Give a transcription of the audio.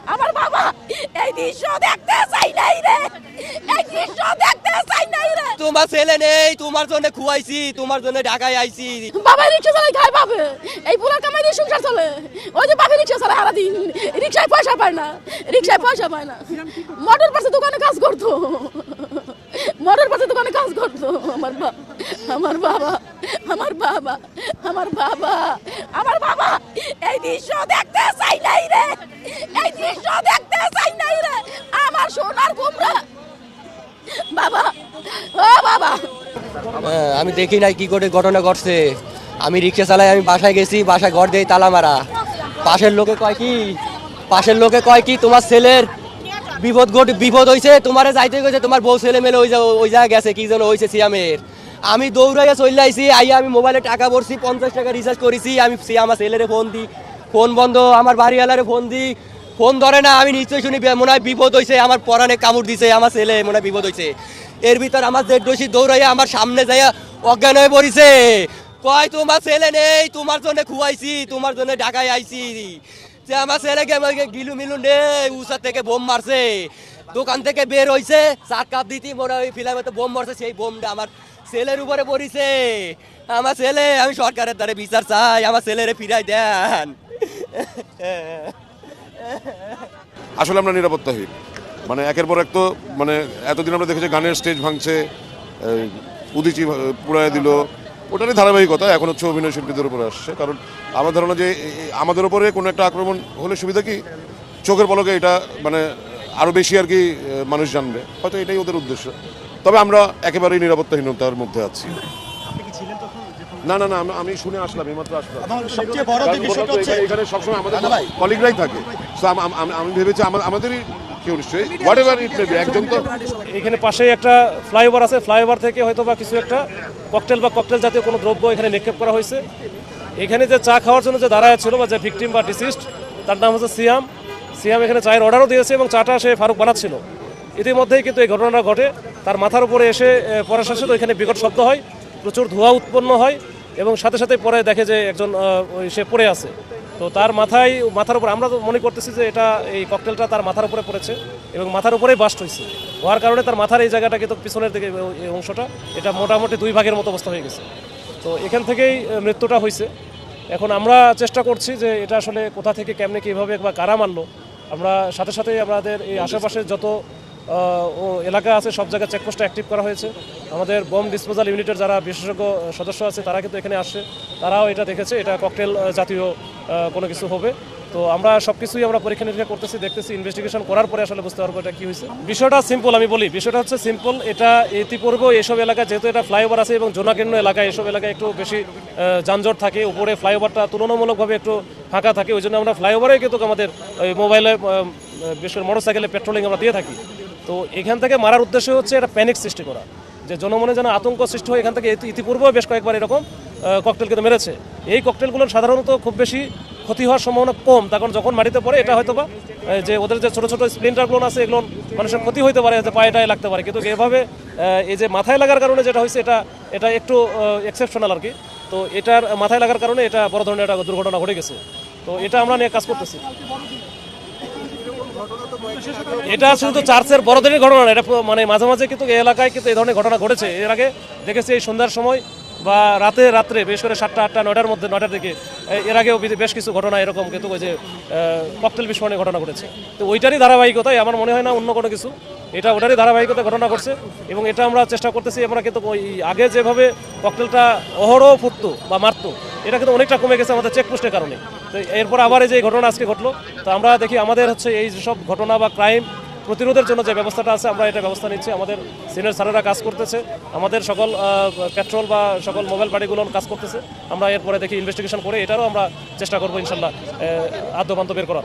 আমার বাবা এই দৃশ্য দেখতে চাই নাই রে। এই দৃশ্য দেখতে চাই নাই রে। তোমার ছেলে নেই তোমার জন্য খুয়াইছি তোমার জন্য ঢাকায় আইছি। বাবা রিক্সা চালাই খায় পাবে এই পুরা কামাই দিয়ে সংসার চলে। ওই যে বাবা রিক্সা চালায় সারাদিন। রিক্সায় পয়সা পায় না। রিক্সায় পয়সা পায় না। মোটর পাশে দোকানে কাজ করতো। মোটর পাশে দোকানে কাজ করতো। আমার বাবা আমার বাবা আমার বাবা আমার বাবা আমার বাবা, এই দৃশ্য দেখতে চাই নাই রে। এই দৃশ্য দেখতে চাই নাই রে। আমার সোনার কুমড়া। বাবা, ও বাবা। আমি দেখি নাই কি করে ঘটনা ঘটছে। আমি রিক্সা চালাই, আমি বাসায় গেছি, বাসায় ঘর দিয়ে তালা মারা। পাশের লোকে কয় কি? পাশের লোকে কয় কি? তোমার ছেলের বিপদ ঘট বিপদ হয়েছে তোমারে যাইতে গেছে তোমার বউ ছেলে মেলে ওই ওই জায়গায় গেছে, কি যেন হয়েছে সিয়ামের। আমি দৌড়াইয়া চলে আইছি, আইয়া আমি মোবাইলে টাকা ভরছি, পঞ্চাশ টাকা রিচার্জ করেছি, আমি আমার ছেলেরে ফোন দিই ফোন বন্ধ, আমার বাড়িওয়ালারে ফোন দিই ফোন ধরে না, আমি নিশ্চয়ই শুনি মনে হয় বিপদ হয়েছে আমার পরানে কামড় দিছে, আমার ছেলে মনে হয় বিপদ হয়েছে এর ভিতর আমার দেড় দোষী দৌড়াইয়া আমার সামনে যাইয়া অজ্ঞান হয়ে পড়িছে। কয়, তোমার ছেলে নেই, তোমার জন্য খুয়াইছি, তোমার জন্য ঢাকায় আইছি। যে আমার ছেলেকে গিলু মিলু নেই উষা থেকে বোম মারছে। দোকান থেকে বের হইছে চার কাপ দিতি মনে হয় ফিলামে তো বোম মারছে, সেই বোমটা আমার ছেলের উপরে পড়িছে। আমার ছেলে, আমি সরকারের দ্বারা বিচার চাই, আমার ছেলেরে ফিরাই দেন। আসলে আমরা নিরাপত্তাহীন। মানে একের পর এক তো মানে এতদিন আমরা দেখেছি গানের স্টেজ ভাঙছে উদিচি পুড়ায় দিল। ওটারই ধারাবাহিকতা এখন হচ্ছে অভিনয় শিল্পীদের উপরে আসছে। কারণ আমার ধারণা যে আমাদের উপরে কোনো একটা আক্রমণ হলে সুবিধা কি? চোখের পলকে এটা মানে আরও বেশি আর কি মানুষ জানবে। হয়তো এটাই ওদের উদ্দেশ্য। তবে আমরা একেবারেই নিরাপত্তাহীনতার মধ্যে আছি। না না না আমি- আমি শুনে আসলাম এইমাত্র আসলাম। সবচেয়ে বড় যে বিষয়টা হচ্ছে এখানে- সবসময় আমাদের কলিগরাই থাকে। So আম- ভেবেছি আমা- আমাদেরই কেউ নিশ্চয়ই। হোয়াট এভার ইট মে একজন তো এখানে পাশেই একটা ফ্লাইওভার আছে। ফ্লাইওভার থেকে হয়তো বা কিছু একটা ককটেল বা ককটেল জাতীয় কোনো দ্রব্য এখানে নিক্ষেপ করা হয়েছে। এখানে যে চা খাওয়ার জন্য যে দাঁড়ায় ছিল বা যে ভিকটিম বা ডিসিস্ট, তার নাম হচ্ছে সিয়াম। সিয়াম এখানে চায়ের অর্ডারও দিয়েছে এবং চাটা সে ফারুক বানাচ্ছিল। ইতিমধ্যেই কিন্তু এই ঘটনাটা ঘটে। তার মাথার উপরে এসে শেষে তো এখানে বিকট শব্দ হয়, প্রচুর ধোঁয়া উৎপন্ন হয় এবং সাথে সাথে পরে দেখে যে একজন সে পড়ে আছে। তো তার মাথায়, মাথার উপর আমরা তো মনে করতেছি যে এটা এই ককটেলটা তার মাথার উপরে পড়েছে এবং মাথার উপরেই বাস্ট হয়েছে। হওয়ার কারণে তার মাথার এই জায়গাটা কিন্তু পিছনের দিকে এই অংশটা এটা মোটামুটি দুই ভাগের মতো অবস্থা হয়ে গেছে। তো এখান থেকেই মৃত্যুটা হয়েছে। এখন আমরা চেষ্টা করছি যে এটা আসলে কোথা থেকে কেমনে কীভাবে বা কারা মারলো। আমরা সাথে সাথে আমাদের এই আশেপাশে যত ও এলাকা আছে সব জায়গায় চেকপোস্টটা অ্যাক্টিভ করা হয়েছে। আমাদের বম ডিসপোজাল ইউনিটের যারা বিশেষজ্ঞ সদস্য আছে তারা কিন্তু এখানে আসে তারাও এটা দেখেছে এটা ককটেল জাতীয় কোনো কিছু হবে। তো আমরা সব কিছুই আমরা পরীক্ষা নিরীক্ষা করতেছি, দেখতেছি ইনভেস্টিগেশন করার পরে আসলে বুঝতে পারব এটা কি হয়েছে। বিষয়টা সিম্পল আমি বলি, বিষয়টা হচ্ছে সিম্পল এটা ইতিপূর্বে এসব এলাকা যেহেতু এটা ফ্লাইওভার আছে এবং জনাকীর্ণ এলাকা এসব এলাকায় একটু বেশি যানজট থাকে, উপরে ফ্লাইওভারটা তুলনামূলকভাবে একটু ফাঁকা থাকে, ওই জন্য আমরা ফ্লাইওভারে কিন্তু আমাদের মোবাইলে বিশেষ করে মোটর সাইকেলে পেট্রোলিং আমরা দিয়ে থাকি। তো এখান থেকে মারার উদ্দেশ্য হচ্ছে এটা প্যানিক সৃষ্টি করা, যে জনমনে যেন আতঙ্ক সৃষ্টি হয়, এখান থেকে ইতি- ইতিপূর্বেও বেশ কয়েকবার এরকম ককটেল কিন্তু মেরেছে। এই ককটেলগুলো সাধারণত খুব বেশি ক্ষতি হওয়ার সম্ভাবনা কম। তখন যখন মাটিতে পড়ে, এটা হয়তো বা যে ওদের যে ছোটো ছোটো স্প্লিন্টারগুলো আছে, এগুলো মানুষের ক্ষতি হতে পারে যে পায়ে টায়ে লাগতে পারে। কিন্তু এভাবে এই যে মাথায় লাগার কারণে যেটা হয়েছে, এটা এটা একটু এক্সেপশনাল আর কি। তো এটার মাথায় লাগার কারণে এটা বড় ধরনের একটা দুর্ঘটনা ঘটে গেছে। তো এটা আমরা নিয়ে কাজ করতেছি। এটা শুধু চার্চের বড়দের ঘটনা এটা মানে মাঝে মাঝে কিন্তু এই এলাকায় কিন্তু এই ধরনের ঘটনা ঘটেছে। এর আগে দেখেছি এই সন্ধ্যার সময় বা রাতে, রাত্রে বেশ করে সাতটা, আটটা, নয়টার মধ্যে, নয়টার দিকে এর আগেও বেশ কিছু ঘটনা এরকম কিন্তু যে ককটেল বিস্ফোরণের ঘটনা ঘটেছে। তো ওইটারই ধারাবাহিকতায় আমার মনে হয় না অন্য কোনো কিছু। এটা ওটারই ধারাবাহিকতা ঘটনা ঘটছে এবং এটা আমরা চেষ্টা করতেছি আমরা কিন্তু ওই আগে যেভাবে ককটেলটা অহরহ ফুটতো বা মারতো, এটা কিন্তু অনেকটা কমে গেছে আমাদের চেকপোস্টের কারণে। তো এরপর আবার এই যে ঘটনা আজকে ঘটলো, তো আমরা দেখি আমাদের হচ্ছে এই সব ঘটনা বা ক্রাইম প্রতিরোধের জন্য যে ব্যবস্থাটা আছে, আমরা এটা ব্যবস্থা নিচ্ছি। আমাদের সিনিয়র স্যারেরা কাজ করতেছে। আমাদের সকল পেট্রোল বা সকল মোবাইল বাড়িগুলো কাজ করতেছে। আমরা এরপরে দেখি ইনভেস্টিগেশন করে এটারও আমরা চেষ্টা করব ইনশাল্লাহ আদ্যপান্ত বের করার।